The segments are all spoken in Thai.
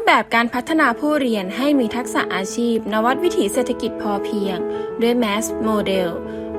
รูปแบบการพัฒนาผู้เรียนให้มีทักษะอาชีพ นวัตวิถีเศรษฐกิจพอเพียง ด้วย MAS โมเดล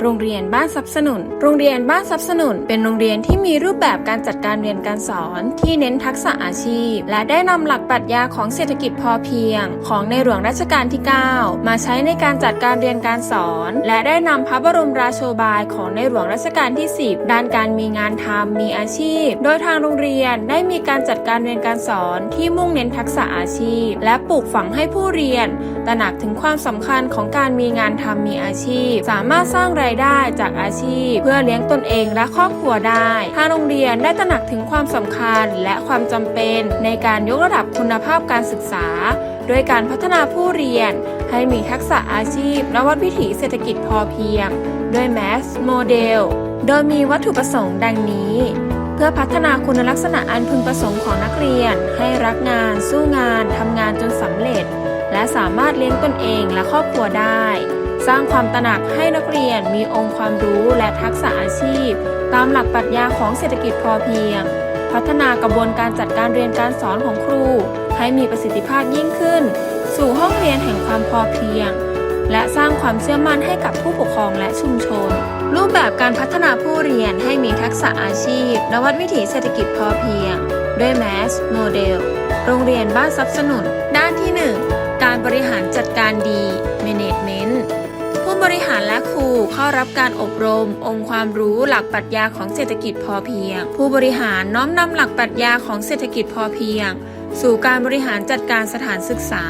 โรงเรียนบ้านสนับสนุน โรงเรียนบ้านสนับสนุน เป็นโรงเรียนที่มีรูปแบบการจัดการเรียนการสอน ที่เน้นทักษะอาชีพ และได้นำหลักปรัชญาของเศรษฐกิจพอเพียง ของในหลวงรัชกาลที่ 9 มาใช้ในการจัดการเรียนการสอน และได้นำพระบรมราโชบายของในหลวงรัชกาลที่ 10 ด้านการมีงานทำมีอาชีพ โดยทางโรงเรียนได้มีการจัดการเรียนการสอนที่มุ่งเน้นทักษะอาชีพ และปลูกฝังให้ผู้เรียน ตระหนักถึงความสำคัญของการมีงานทำมีอาชีพ สามารถสร้างรายได้จากอาชีพ เพื่อเลี้ยงตนเองและครอบครัวได้ทางโรงเรียนได้ตระหนักถึงความสำคัญและความจำเป็นในการยกระดับคุณภาพการศึกษาโดยการพัฒนาผู้เรียน ให้มีทักษะอาชีพ และวัดวิถีเศรษฐกิจพอเพียง ด้วย MAS โมเดล โดยมีวัตถุประสงค์ดังนี้ เพื่อพัฒนาคุณลักษณะอันพึงประสงค์ของนักเรียน ให้รักงาน สู้งาน ทำงานจนสำเร็จ และสามารถเลี้ยงตนเองและครอบครัวได้ สร้างความตระหนักให้นักเรียนมีองค์ความรู้และทักษะอาชีพ ตามหลักปรัชญาของเศรษฐกิจพอเพียง พัฒนากระบวนการจัดการเรียนการสอนของครู ให้มีประสิทธิภาพยิ่งขึ้น สู่ห้องเรียนแห่งความพอเพียง และสร้างความเชื่อมั่นให้กับผู้ปกครองและชุมชน รูปแบบการพัฒนาผู้เรียนให้มีทักษะอาชีพ นวัตวิถีเศรษฐกิจพอเพียง ด้วย MAS โมเดลโรงเรียนบ้านสนับสนุน ด้านที่ 1 การบริหารจัดการดี Manage บริหารและครูเข้ารับการอบรม องค์ความรู้หลักปรัชญาของเศรษฐกิจพอเพียง ผู้บริหารน้อมนำหลักปรัชญาของเศรษฐกิจพอเพียง สู่การบริหารจัดการสถานศึกษา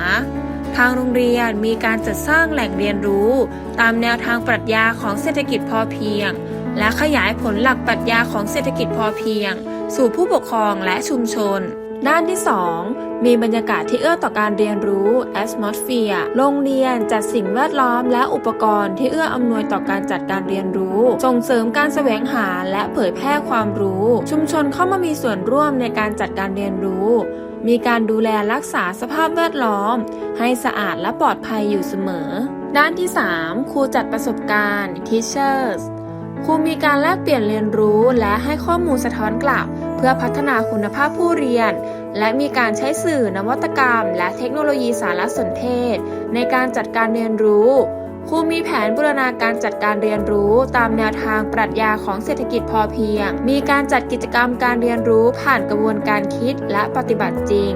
ทางโรงเรียนมีการจัดสร้างแหล่งเรียนรู้ ตามแนวทางปรัชญาของเศรษฐกิจพอเพียง และขยายผลหลักปรัชญาของเศรษฐกิจพอเพียง สู่ผู้ปกครองและชุมชน ด้านที่ 2 มีบรรยากาศที่เอื้อต่อการเรียนรู้ atmosphere โรงเรียนจัดสิ่งแวดล้อมและอุปกรณ์ที่เอื้ออำนวยต่อการจัดการเรียนรู้ ส่งเสริมการแสวงหาและเผยแพร่ความรู้ ชุมชนเข้ามามีส่วนร่วมในการจัดการเรียนรู้ มีการดูแลรักษาสภาพแวดล้อม ให้สะอาดและปลอดภัยอยู่เสมอ ด้านที่ 3 ครูจัดประสบการณ์ teachers ครูมีการแลกเปลี่ยนเรียนรู้และให้ข้อมูลสะท้อนกลับ เพื่อพัฒนาคุณภาพผู้เรียน และมีการใช้สื่อนวัตกรรม และเทคโนโลยีสารสนเทศ ในการจัดการเรียนรู้ครูมีแผนบูรณาการจัดการเรียนรู้ตามแนวทางปรัชญาของเศรษฐกิจพอเพียง มีการจัดกิจกรรมการเรียนรู้ผ่านกระบวนการคิดและปฏิบัติจริง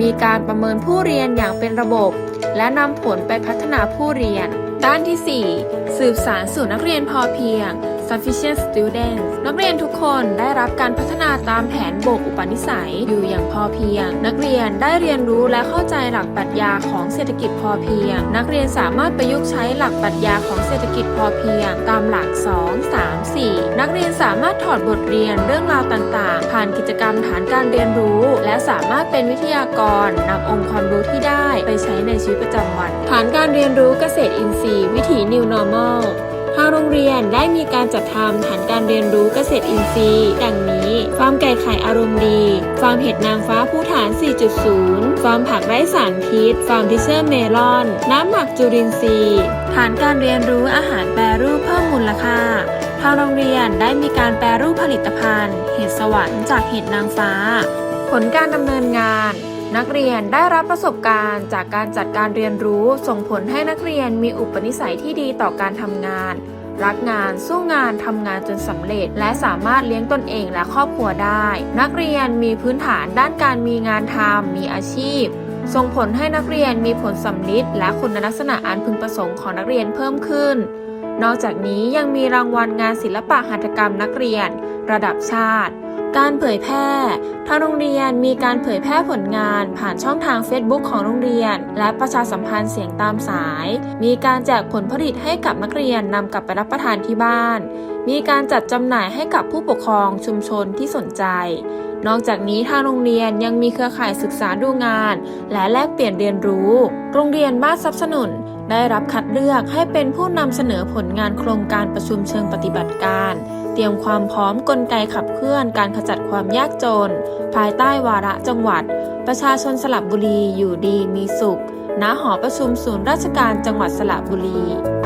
มีการประเมินผู้เรียนอย่างเป็นระบบ และนำผลไปพัฒนาผู้เรียน ด้านที่ 4 สืบสารสู่นักเรียนพอเพียง sufficient students นักเรียนทุกคนได้รับการพัฒนาตามแผนบกอุปนิสัยอยู่อย่างพอเพียง นักเรียนได้เรียนรู้และเข้าใจหลักปรัชญาของเศรษฐกิจพอเพียง นักเรียนสามารถประยุกต์ใช้หลักปรัชญาของเศรษฐกิจพอเพียง ตามหลัก 2 3 4 นักเรียนสามารถถอดบทเรียนเรื่องราวต่างๆ ผ่านกิจกรรมฐานการเรียนรู้ และสามารถเป็นวิทยากรนำองค์ความรู้ที่ได้ไปใช้ในชีวิตประจำวัน ฐานการเรียนรู้เกษตรอินทรีย์ วิถี New Normal ทางโรงเรียนได้มีการจัดทำฐานการเรียนรู้เกษตรอินทรีย์ ดังนี้ฟาร์มไก่ไข่อารมณ์ดีฟาร์มเห็ดนางฟ้าผู้ฐาน 4.0 ฟาร์มผักไร้สารพิษ ฟาร์มดิเชอร์เมลอน น้ำหมักจุลินทรีย์ฐานการเรียนรู้อาหารแปรรูปเพิ่มมูลค่าทางโรงเรียนได้มีการแปรรูปผลิตภัณฑ์ เห็ดสวรรค์จากเห็ดนางฟ้า ผลการดำเนินงาน นักเรียนได้รับประสบการณ์จากการจัดการเรียนรู้ส่งผลให้นักเรียนมีอุปนิสัยที่ดีต่อการทำงาน รักงาน สู้งานทำงานจนสำเร็จ และสามารถเลี้ยงตนเองและครอบครัวได้ นักเรียนมีพื้นฐานด้านการมีงานทำมีอาชีพ ส่งผลให้นักเรียนมีผลสำลิดและคุณลักษณะอันพึงประสงค์ของนักเรียนเพิ่มขึ้น นอกจากนี้ยังมีรางวัลงานศิลปะหัตถกรรมนักเรียน ระดับชาติ การเผยแพร่ทางโรงเรียนมีการเผยแพร่ผลงานผ่านช่องทาง Facebook ของโรงเรียน และประชาสัมพันธ์เสียงตามสาย มีการแจกผลผลิตให้กับนักเรียนนำกลับไปรับประทานที่บ้าน มีการจัดจำหน่ายให้กับผู้ปกครองชุมชนที่สนใจ นอกจากนี้ทางโรงเรียนยังมีเครือข่ายศึกษาดูงาน และแลกเปลี่ยนเรียนรู้ โรงเรียนบ้านสนับสนุน ได้รับคัดเลือกให้เป็นผู้นำเสนอผลงานโครงการประชุมเชิงปฏิบัติการ เตรียมความพร้อมกลไกขับเคลื่อนการขจัดความยากจน ภายใต้วาระจังหวัด ประชาชนสระบุรีอยู่ดีมีสุขณหอประชุมศูนย์ราชการจังหวัดสระบุรี